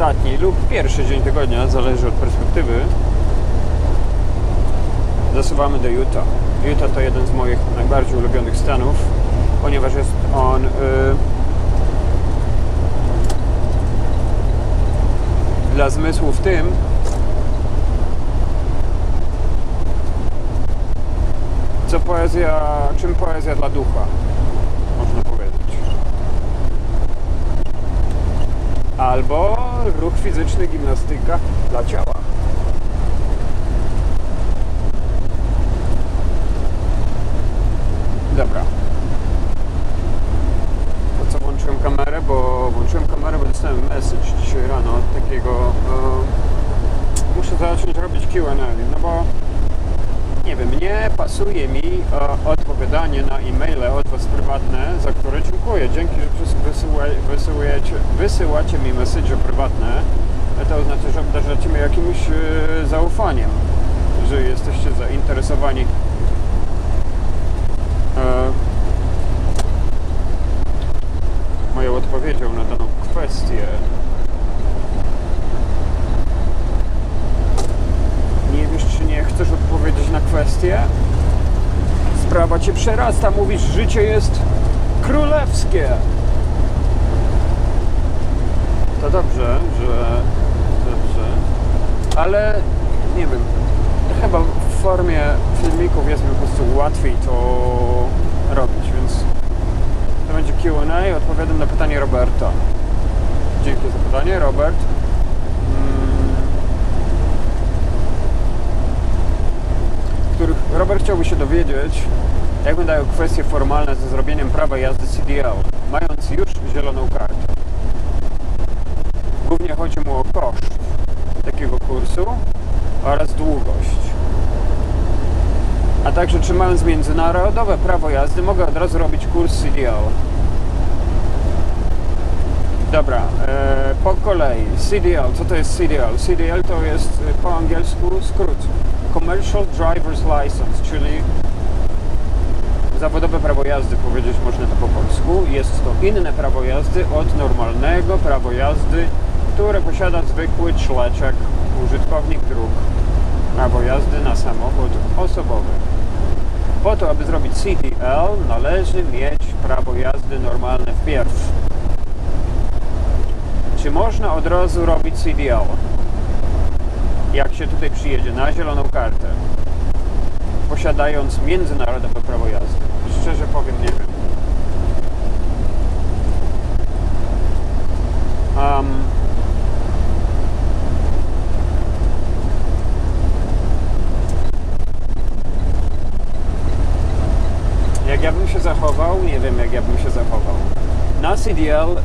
Ostatni lub pierwszy dzień tygodnia, zależy od perspektywy. Zasuwamy do Utah. Utah to jeden z moich najbardziej ulubionych stanów, ponieważ jest on. Y, dla zmysłu w tym, co poezja, czym poezja dla ducha, można powiedzieć. Albo ruch fizyczny, gimnastyka dla ciała. Dobra. Po co włączyłem kamerę? Bo włączyłem kamerę, bo dostałem message dzisiaj rano od takiego... E, muszę zacząć robić Q&A, no bo nie wiem, nie pasuje mi e, odpowiadanie na e-maile od Was prywatne, za które dziękuję. Dzięki, że wysyła, wysyłujecie, wysyłacie mi message prywatne. To oznacza, że obdarzacie mnie jakimś e, zaufaniem, że jesteście zainteresowani e, moją odpowiedzią na daną kwestię. Nie wiesz, czy nie chcesz odpowiedzieć na kwestię? Sprawa cię przerasta, mówisz, życie jest królewskie. To dobrze, że dobrze, ale nie wiem, chyba w formie filmików jest mi po prostu łatwiej to robić, więc to będzie Q&A, odpowiadam na pytanie Roberta. Dzięki za pytanie, Robert. Mm. Których Robert chciałby się dowiedzieć, jak wyglądają kwestie formalne ze zrobieniem prawa jazdy CDL, mając już zieloną kartę. Głównie chodzi mu o koszt takiego kursu oraz długość. A także czy mając międzynarodowe prawo jazdy mogę od razu robić kurs CDL. Dobra, e, po kolei. CDL, co to jest CDL? CDL to jest e, po angielsku skrót. Commercial Driver's License, czyli zawodowe prawo jazdy, powiedzieć można to po polsku. Jest to inne prawo jazdy od normalnego prawa jazdy, które posiada zwykły czleczek, użytkownik dróg. Prawo jazdy na samochód osobowy. Po to, aby zrobić CDL, należy mieć prawo jazdy normalne wpierw. Czy można od razu robić CDL? Się tutaj przyjedzie na zieloną kartę, posiadając międzynarodowe prawo jazdy? Szczerze powiem, nie wiem. Um, jak ja bym się zachował, nie wiem jak ja bym się zachował. Na CDL,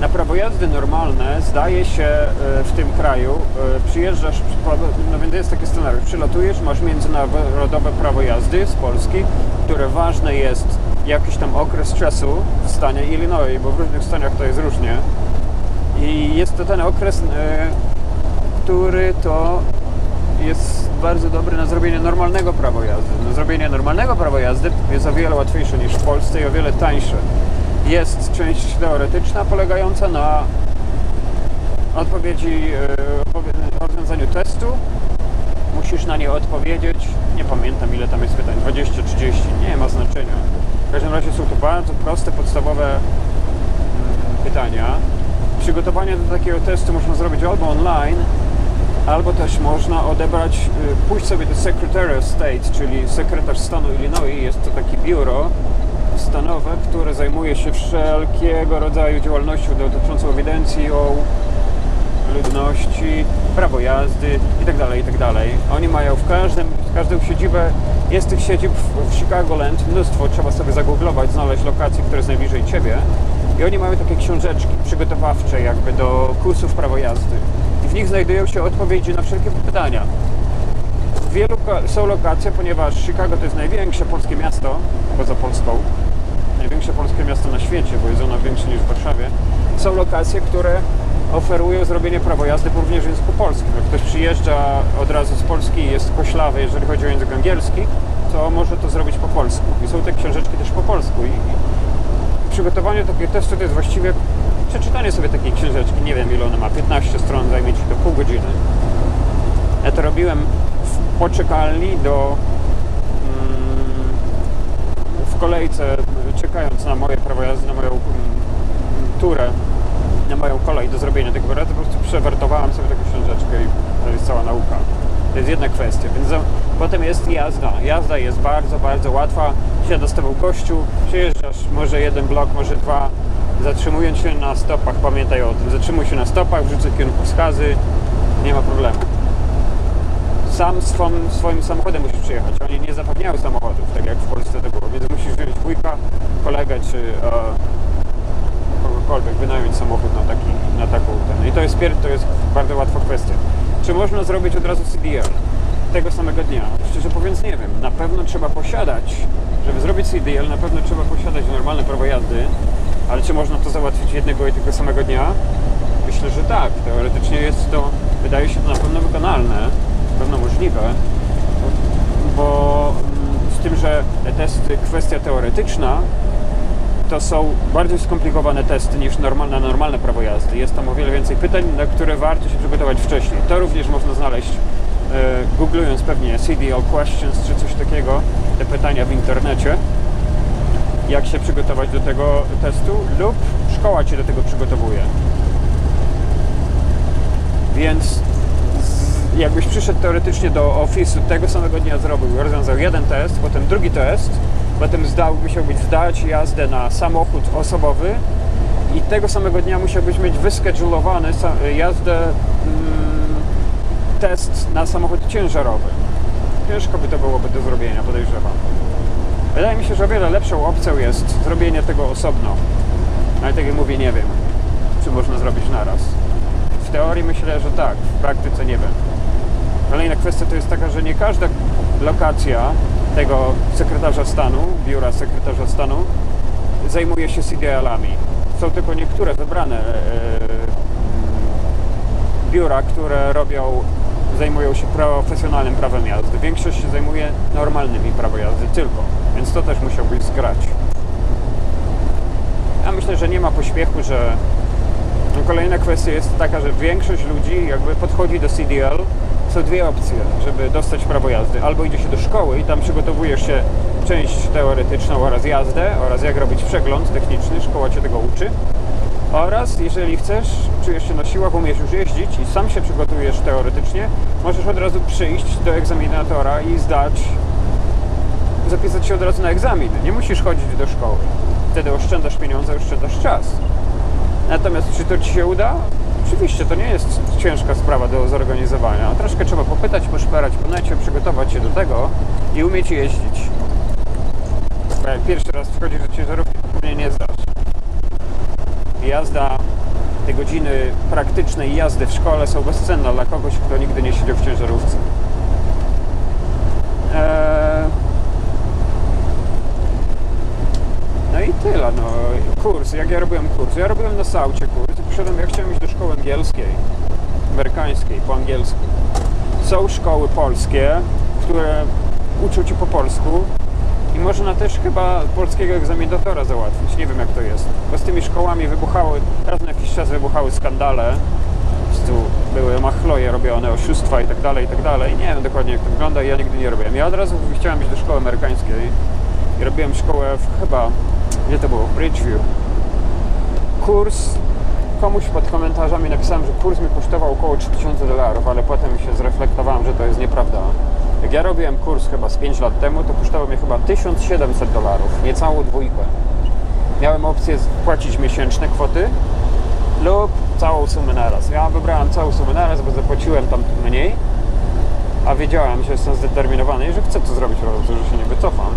na prawo jazdy normalne, zdaje się y, w tym kraju, y, przyjeżdżasz, no więc jest taki scenariusz, przylatujesz, masz międzynarodowe prawo jazdy z Polski, które ważne jest jakiś tam okres czasu w stanie Illinois, bo w różnych stanach to jest różnie. I jest to ten okres, który to jest bardzo dobry na zrobienie normalnego prawa jazdy. Na zrobienie normalnego prawa jazdy jest o wiele łatwiejsze niż w Polsce i o wiele tańsze. Jest część teoretyczna polegająca na odpowiedzi, e, rozwiązaniu testu. Musisz na nie odpowiedzieć. Nie pamiętam ile tam jest pytań, 20, 30, nie ma znaczenia. W każdym razie są to bardzo proste, podstawowe mm, pytania. Przygotowanie do takiego testu można zrobić albo online, albo też można odebrać, y, pójść sobie do Secretary of State, czyli sekretarz stanu Illinois, jest to takie biuro stanowe, które zajmuje się wszelkiego rodzaju działalnością dotyczącą ewidencji o ludności, prawo jazdy itd., itd. Oni mają w każdym, w siedzibę, jest tych siedzib w, w Chicagoland mnóstwo, trzeba sobie zagooglować, znaleźć lokację, która jest najbliżej Ciebie i oni mają takie książeczki przygotowawcze jakby do kursów prawo jazdy i w nich znajdują się odpowiedzi na wszelkie pytania. Wielu są lokacje, ponieważ Chicago to jest największe polskie miasto poza Polską największe polskie miasto na świecie, bo jest ono większe niż w Warszawie, są lokacje, które oferują zrobienie prawa jazdy również w języku polskim. Jak ktoś przyjeżdża od razu z Polski i jest koślawy, jeżeli chodzi o język angielski, to może to zrobić po polsku. I są te książeczki też po polsku. I, i przygotowanie takiego testu to jest właściwie przeczytanie sobie takiej książeczki, nie wiem ile ona ma, 15 stron, zajmie Ci to pół godziny. Ja to robiłem w poczekalni do mm, w kolejce, czekając na moje prawo jazdy, na moją mm, turę, na moją kolej do zrobienia tego razu, po prostu przewertowałem sobie taką książeczkę i to jest cała nauka. To jest jedna kwestia, więc potem jest jazda. Jazda jest bardzo, bardzo łatwa. Siada z tobą gościu, przyjeżdżasz może jeden blok, może dwa, zatrzymując się na stopach, pamiętaj o tym, zatrzymuj się na stopach, wrzucę kierunkowskazy, nie ma problemu sam swoim, samochodem musisz przyjechać. Oni nie zapewniają samochodów, tak jak w Polsce to było, więc musisz wziąć wujka, kolegę czy e, kogokolwiek, wynająć samochód na, taki, na taką ten. I to jest, to jest bardzo łatwa kwestia. Czy można zrobić od razu CDL tego samego dnia? Szczerze mówiąc nie wiem. Na pewno trzeba posiadać, żeby zrobić CDL, na pewno trzeba posiadać normalne prawo jazdy, ale czy można to załatwić jednego i tego samego dnia? Myślę, że tak. Teoretycznie jest to, wydaje się to na pewno wykonalne, na pewno możliwe, bo mm, z tym, że te testy, kwestia teoretyczna, to są bardziej skomplikowane testy niż normalne, normalne prawo jazdy. Jest tam o wiele więcej pytań, na które warto się przygotować wcześniej. To również można znaleźć e, googlując pewnie CDL questions czy coś takiego, te pytania w internecie, jak się przygotować do tego testu lub szkoła Cię do tego przygotowuje. Więc jakbyś przyszedł teoretycznie do ofisu tego samego dnia zrobił, rozwiązał jeden test, potem drugi test, potem zdał, musiałbyś zdać jazdę na samochód osobowy i tego samego dnia musiałbyś mieć wyskedulowany sa- jazdę mm, test na samochód ciężarowy. Ciężko by to byłoby do zrobienia, podejrzewam. Wydaje mi się, że o wiele lepszą opcją jest zrobienie tego osobno. Ale tak jak mówię, nie wiem, czy można zrobić naraz. W teorii myślę, że tak, w praktyce nie wiem. Kolejna kwestia to jest taka, że nie każda lokacja tego sekretarza stanu, biura sekretarza stanu, zajmuje się CDL-ami. Są tylko niektóre wybrane e, biura, które robią, zajmują się profesjonalnym prawem jazdy. Większość się zajmuje normalnymi prawo jazdy tylko, więc to też musiałbyś zgrać. Ja myślę, że nie ma pośpiechu, że kolejna kwestia jest taka, że większość ludzi jakby podchodzi do CDL. Są dwie opcje, żeby dostać prawo jazdy. Albo idzie się do szkoły i tam przygotowujesz się część teoretyczną oraz jazdę oraz jak robić przegląd techniczny, szkoła Cię tego uczy. Oraz jeżeli chcesz, czujesz się na siłach, umiesz już jeździć i sam się przygotujesz teoretycznie, możesz od razu przyjść do egzaminatora i zdać, zapisać się od razu na egzamin. Nie musisz chodzić do szkoły. Wtedy oszczędzasz pieniądze, oszczędzasz czas. Natomiast czy to Ci się uda? Oczywiście, to nie jest ciężka sprawa do zorganizowania. Troszkę trzeba popytać, poszperać po necie, przygotować się do tego i umieć jeździć. Jak pierwszy raz wchodzisz do ciężarówki, to pewnie nie zdasz. Jazda, te godziny praktycznej jazdy w szkole są bezcenne dla kogoś, kto nigdy nie siedział w ciężarówce. Eee... No i tyle, no. Kurs, jak ja robiłem kurs? Ja robiłem na saucie kurs poszedłem, ja chciałem iść do szkoły angielskiej, amerykańskiej, po angielsku. Są szkoły polskie, które uczą Cię po polsku i można też chyba polskiego egzaminatora załatwić. Nie wiem jak to jest. Bo z tymi szkołami wybuchały, raz na jakiś czas wybuchały skandale. Prostu były machloje robione, oszustwa i tak dalej, i tak dalej. Nie wiem dokładnie jak to wygląda i ja nigdy nie robiłem. Ja od razu chciałem iść do szkoły amerykańskiej i robiłem szkołę w chyba, gdzie to było? W Bridgeview. Kurs, komuś pod komentarzami napisałem, że kurs mi kosztował około 3000 dolarów, ale potem się zreflektowałem, że to jest nieprawda. Jak ja robiłem kurs chyba z 5 lat temu, to kosztował mnie chyba 1700 dolarów, niecałą dwójkę. Miałem opcję płacić miesięczne kwoty lub całą sumę naraz. Ja wybrałem całą sumę naraz, bo zapłaciłem tam mniej, a wiedziałem, że jestem zdeterminowany i że chcę to zrobić, że się nie wycofam.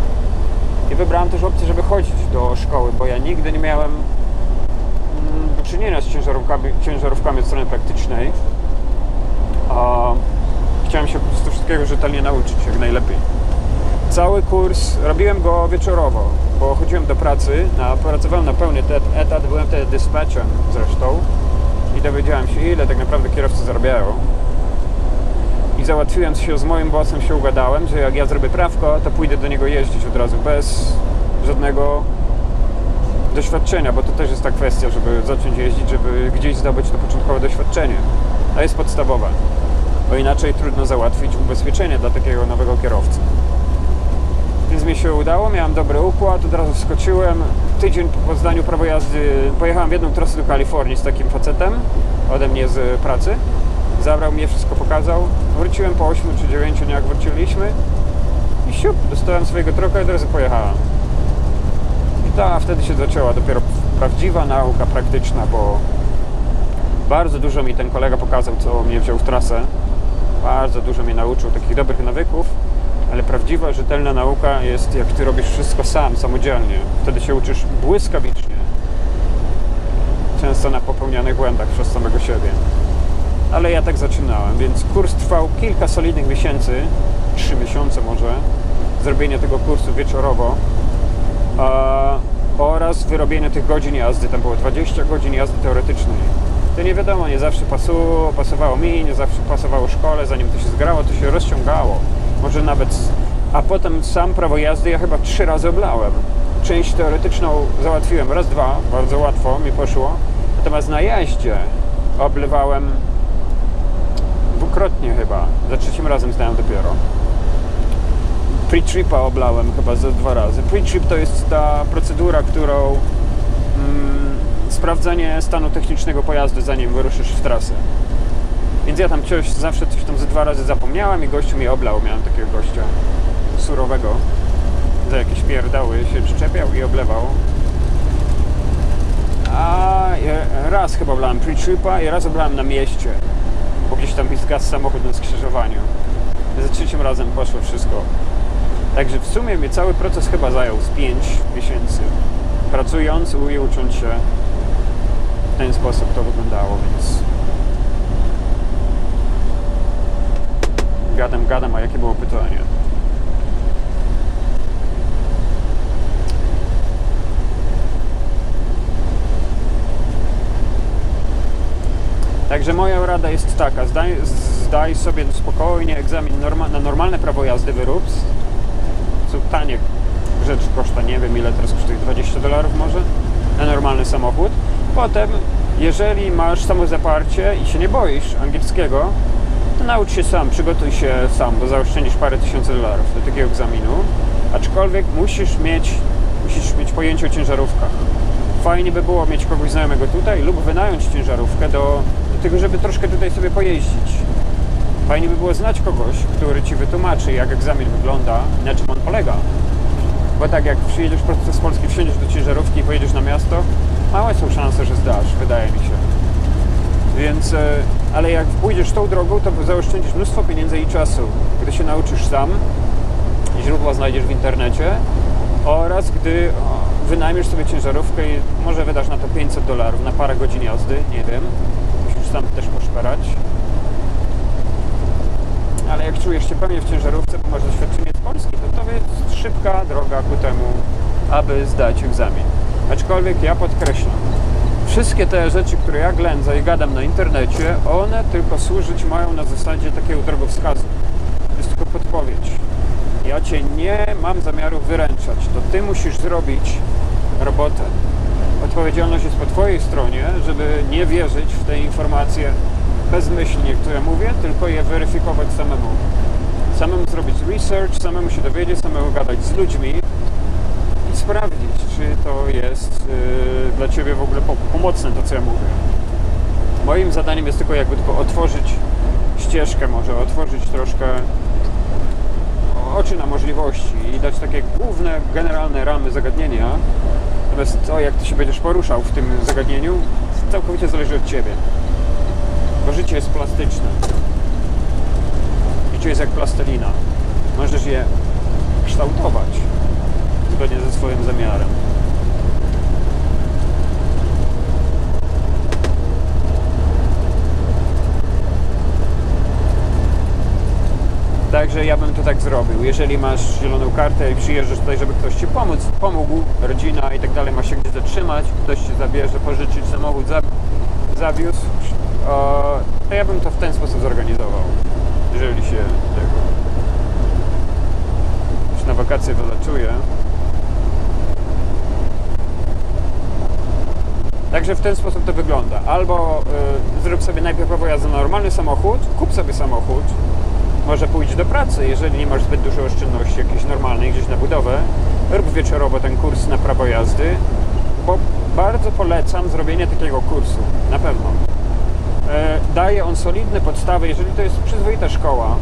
I wybrałem też opcję, żeby chodzić do szkoły, bo ja nigdy nie miałem mm, do czynienia z ciężarówkami, ciężarówkami od strony praktycznej. A chciałem się po prostu wszystkiego rzetelnie nauczyć, jak najlepiej. Cały kurs robiłem go wieczorowo. bo chodziłem do pracy, pracowałem na pełny etat, byłem wtedy dyspatchem zresztą i dowiedziałem się, ile tak naprawdę kierowcy zarabiają. I załatwiłem się z moim bossem, się ugadałem, że jak ja zrobię prawko, to pójdę do niego jeździć od razu, bez żadnego doświadczenia, bo to też jest ta kwestia, żeby zacząć jeździć, żeby gdzieś zdobyć to początkowe doświadczenie. To jest podstawowe, bo inaczej trudno załatwić ubezpieczenie dla takiego nowego kierowcy. Więc mi się udało, miałem dobry układ, od razu wskoczyłem. Tydzień po zdaniu prawa jazdy pojechałem w jedną trasę do Kalifornii z takim facetem ode mnie z pracy. Zabrał mnie, wszystko pokazał. Wróciłem po 8 czy 9 dniach, wróciliśmy i siup, dostałem swojego troka i od razu pojechałem. I ta, wtedy się zaczęła dopiero prawdziwa nauka praktyczna, bo bardzo dużo mi ten kolega pokazał, co mnie wziął w trasę. Bardzo dużo mnie nauczył takich dobrych nawyków, ale prawdziwa, rzetelna nauka jest jak ty robisz wszystko sam, samodzielnie. Wtedy się uczysz błyskawicznie. Często na popełnianych błędach przez samego siebie. Ale ja tak zaczynałem, więc kurs trwał kilka solidnych miesięcy, trzy miesiące może, zrobienie tego kursu wieczorowo a, oraz wyrobienie tych godzin jazdy. Tam było 20 godzin jazdy teoretycznej. To nie wiadomo, nie zawsze pasu, pasowało mi, nie zawsze pasowało szkole, zanim to się zgrało, to się rozciągało. Może nawet, a potem sam prawo jazdy ja chyba trzy razy oblałem. Część teoretyczną załatwiłem raz, dwa, bardzo łatwo mi poszło. Natomiast na jeździe oblewałem dwukrotnie chyba. Za trzecim razem zdałem dopiero. Pre-tripa oblałem chyba ze dwa razy. Pre-trip to jest ta procedura, którą mm, sprawdzenie stanu technicznego pojazdu zanim wyruszysz w trasę. Więc ja tam coś, zawsze coś tam ze dwa razy zapomniałem i gościu mnie oblał. Miałem takiego gościa surowego. Za jakieś pierdały się przyczepiał i oblewał. A raz chyba oblałem pre-tripa i raz oblałem na mieście. Bo gdzieś tam mi zgasł samochód na skrzyżowaniu. Za trzecim razem poszło wszystko. Także w sumie mnie cały proces chyba zajął z 5 miesięcy. Pracując i ucząc się w ten sposób to wyglądało, więc gadam, gadam, a jakie było pytanie? Także moja rada jest taka, zdaj, zdaj sobie spokojnie egzamin norma, na normalne prawo jazdy wyrób, co tanie rzecz koszta, nie wiem ile teraz kosztuje, 20 dolarów może, na normalny samochód. Potem, jeżeli masz samozaparcie i się nie boisz angielskiego, to naucz się sam, przygotuj się sam, bo zaoszczędzisz parę tysięcy dolarów do takiego egzaminu. Aczkolwiek musisz mieć, musisz mieć pojęcie o ciężarówkach. Fajnie by było mieć kogoś znajomego tutaj lub wynająć ciężarówkę do, tego, żeby troszkę tutaj sobie pojeździć. Fajnie by było znać kogoś, który Ci wytłumaczy, jak egzamin wygląda na czym on polega. Bo tak jak przyjedziesz prosto z Polski, wsiądziesz do ciężarówki i pojedziesz na miasto, małe są szanse, że zdasz, wydaje mi się. Więc, e, ale jak pójdziesz tą drogą, to zaoszczędzisz mnóstwo pieniędzy i czasu, gdy się nauczysz sam, źródła znajdziesz w internecie oraz gdy wynajmiesz sobie ciężarówkę i może wydasz na to 500 dolarów na parę godzin jazdy, nie wiem, tam też poszperać. Ale jak czujesz się pewnie w ciężarówce, bo masz doświadczenie z Polski, to to jest szybka droga ku temu, aby zdać egzamin. Aczkolwiek ja podkreślam, wszystkie te rzeczy, które ja ględzę i gadam na internecie, one tylko służyć mają na zasadzie takiego drogowskazu. To jest tylko podpowiedź. Ja Cię nie mam zamiaru wyręczać. To Ty musisz zrobić robotę. Odpowiedzialność jest po Twojej stronie, żeby nie wierzyć w te informacje bezmyślnie, które mówię, tylko je weryfikować samemu. Samemu zrobić research, samemu się dowiedzieć, samemu gadać z ludźmi i sprawdzić, czy to jest yy, dla Ciebie w ogóle po- pomocne to, co ja mówię. Moim zadaniem jest tylko jakby tylko otworzyć ścieżkę może, otworzyć troszkę oczy na możliwości i dać takie główne, generalne ramy zagadnienia. Natomiast to, jak Ty się będziesz poruszał w tym zagadnieniu, całkowicie zależy od Ciebie. Bo życie jest plastyczne. Życie jest jak plastelina. Możesz je kształtować zgodnie ze swoim zamiarem. Także ja bym to tak zrobił. Jeżeli masz zieloną kartę i przyjeżdżasz tutaj, żeby ktoś Ci pomóc, pomógł, rodzina i tak dalej, ma się gdzie zatrzymać, ktoś Ci zabierze, pożyczyć samochód, za, zawiózł, to ja bym to w ten sposób zorganizował. Jeżeli się tego... Już na wakacje wyleczuję. Także w ten sposób to wygląda. Albo y, zrób sobie najpierw prawo jazdy na normalny samochód, kup sobie samochód, może pójdź do pracy, jeżeli nie masz zbyt dużo oszczędności jakiejś normalnej, gdzieś na budowę, rób wieczorowo ten kurs na prawo jazdy, bo bardzo polecam zrobienie takiego kursu, na pewno. E, daje on solidne podstawy, jeżeli to jest przyzwoita szkoła.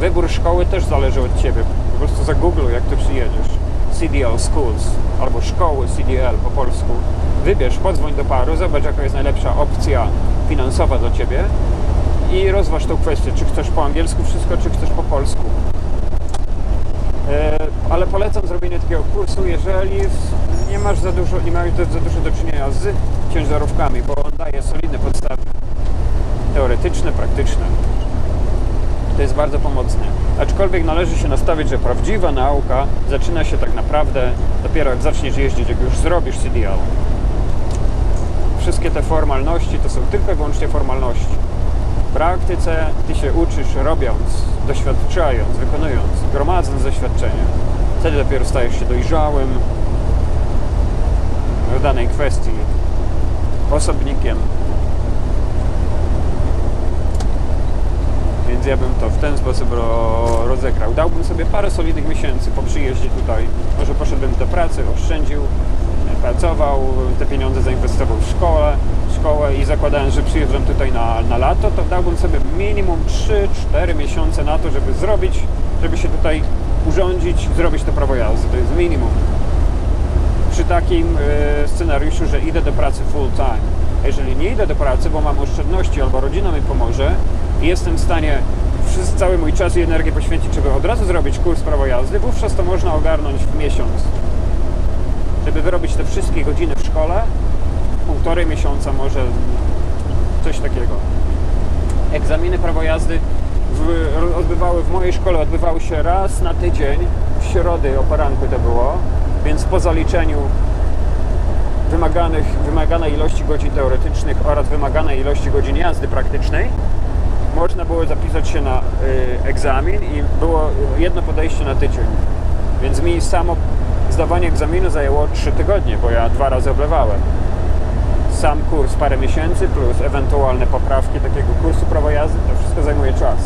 Wybór szkoły też zależy od Ciebie. Po prostu zagoogluj, jak Ty przyjedziesz. CDL Schools albo szkoły CDL po polsku. Wybierz, podzwoń do paru, zobacz, jaka jest najlepsza opcja finansowa dla Ciebie i rozważ tą kwestię, czy chcesz po angielsku wszystko, czy chcesz po polsku. E, ale polecam zrobienie takiego kursu, jeżeli nie masz za dużo, nie masz za dużo do czynienia z ciężarówkami, bo on daje solidne podstawy teoretyczne, praktyczne. To jest bardzo pomocne. Aczkolwiek należy się nastawić, że prawdziwa nauka zaczyna się tak naprawdę dopiero jak zaczniesz jeździć, jak już zrobisz CDL. Wszystkie te formalności to są tylko i wyłącznie formalności. Praktyce ty się uczysz robiąc, doświadczając, wykonując, gromadząc doświadczenie. Wtedy dopiero stajesz się dojrzałym w danej kwestii, osobnikiem. Więc ja bym to w ten sposób ro- rozegrał. Dałbym sobie parę solidnych miesięcy po przyjeździe tutaj. Może poszedłbym do pracy, oszczędził, pracował, te pieniądze zainwestował w szkołę, szkołę i zakładając, że przyjeżdżam tutaj na, na lato, to dałbym sobie minimum 3-4 miesiące na to, żeby zrobić, żeby się tutaj urządzić, zrobić to prawo jazdy. To jest minimum. Przy takim e, scenariuszu, że idę do pracy full time. Jeżeli nie idę do pracy, bo mam oszczędności albo rodzina mi pomoże i jestem w stanie wszyscy, cały mój czas i energię poświęcić, żeby od razu zrobić kurs prawa jazdy, wówczas to można ogarnąć w miesiąc. Żeby wyrobić te wszystkie godziny w szkole, półtorej miesiąca może, coś takiego. Egzaminy prawo jazdy w, odbywały w mojej szkole, odbywały się raz na tydzień, w środy o poranku to było, więc po zaliczeniu wymaganych, wymaganej ilości godzin teoretycznych oraz wymaganej ilości godzin jazdy praktycznej można było zapisać się na y, egzamin i było jedno podejście na tydzień. Więc mi samo zdawanie egzaminu zajęło 3 tygodnie, bo ja dwa razy oblewałem. Sam kurs parę miesięcy plus ewentualne poprawki takiego kursu prawa jazdy, to wszystko zajmuje czas.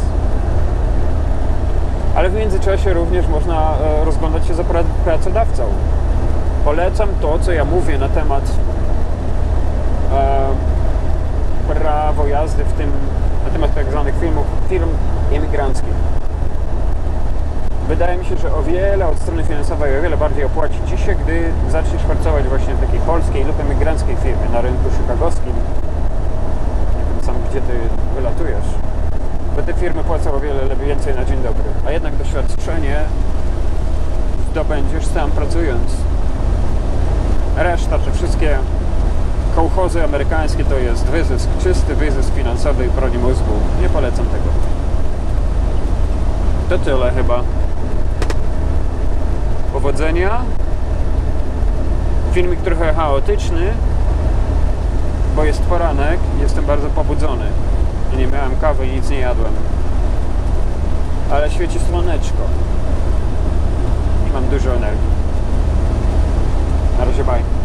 Ale w międzyczasie również można e, rozglądać się za pra- pracodawcą. Polecam to, co ja mówię na temat e, prawo jazdy w tym, na temat tak zwanych filmów, firm imigranckich. Wydaje mi się, że o wiele od strony finansowej o wiele bardziej opłaci Ci się, gdy zaczniesz pracować właśnie w takiej polskiej lub emigranckiej firmie na rynku chicagowskim. Nie wiem sam, gdzie Ty wylatujesz. Bo te firmy płacą o wiele lepiej więcej na dzień dobry. A jednak doświadczenie zdobędziesz sam pracując. Reszta, te wszystkie kołchozy amerykańskie to jest wyzysk, czysty wyzysk finansowy i pranie mózgu. Nie polecam tego. To tyle chyba. Powodzenia. Filmik trochę chaotyczny, bo jest poranek jestem bardzo pobudzony. Nie miałem kawy i nic nie jadłem. Ale świeci słoneczko. I mam dużo energii. Na razie bye.